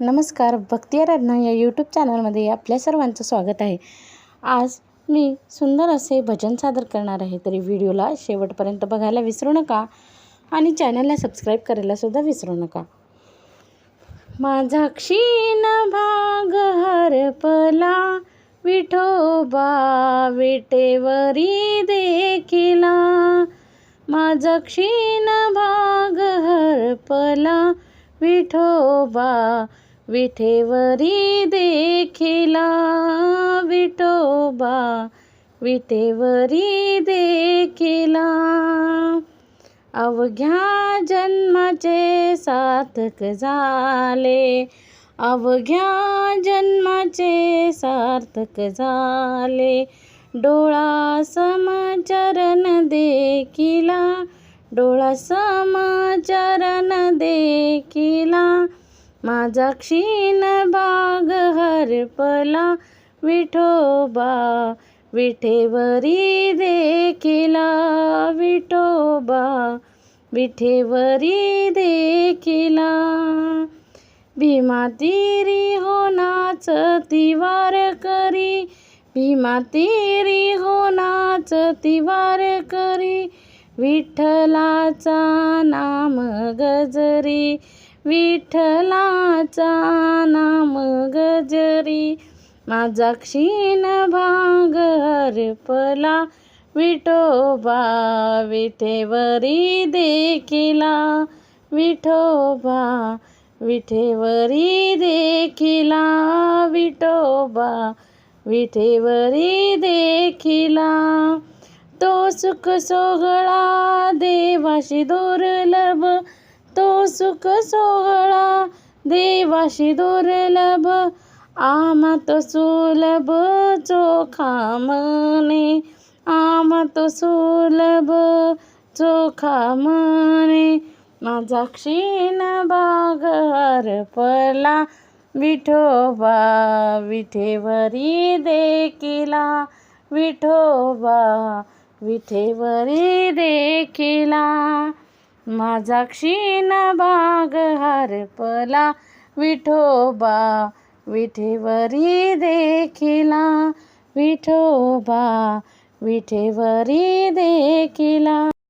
नमस्कार भक्ती आराधना या यूट्यूब चॅनलमध्ये आपल्या सर्वांचं स्वागत आहे. आज मी सुंदर असे भजन सादर करणार आहे तरी व्हिडिओला शेवटपर्यंत बघायला विसरू नका आणि चॅनलला सबस्क्राईब करायलासुद्धा विसरू नका. माझा क्षीण भाग हरपला विठोबा विटेवरी देखिला. माझा क्षीण भाग हरपला विठोबा विठेवरी देखिला विठोबा विठेवरी देखिला अवघ्या जन्माचे सार्थक झाले. अवघ्या जन्माचे सार्थक झाले. डोळा समचरण देखिला डोळा समचरण देखिला. माझा क्षीण भाग हरपला. विठोबा विठेवरी देखिला. विठोबा विठेवरी देखिला. भीमातीरी हो नाचती तिवार करी. भीमातीरी हो नाचती तिवार करी. विठ्ठलाचा नाम गजरी विठ्ठलाचा नाम गजरी. माझा क्षीण भाग हरपला विठोबा विठेवरी देखिला. विठोबा विठेवरी देखिला विठोबा विठेवरी देखिला. तो सुख सोहळा देवाशी दुर्लभ. तो सुख सोहळा देवाशी दुर्लभ. आमा तो सुलभ चोखा मने आमा तो सुलभ चोखा मने माझा क्षीण बाग हरपला विठोबा विठेवरी देखिला. विठोबा विठेवरी देखिला माझा क्षीण भाग हरपला. विठोबा विठेवरी देखिला विठोबा विठेवरी देखिला.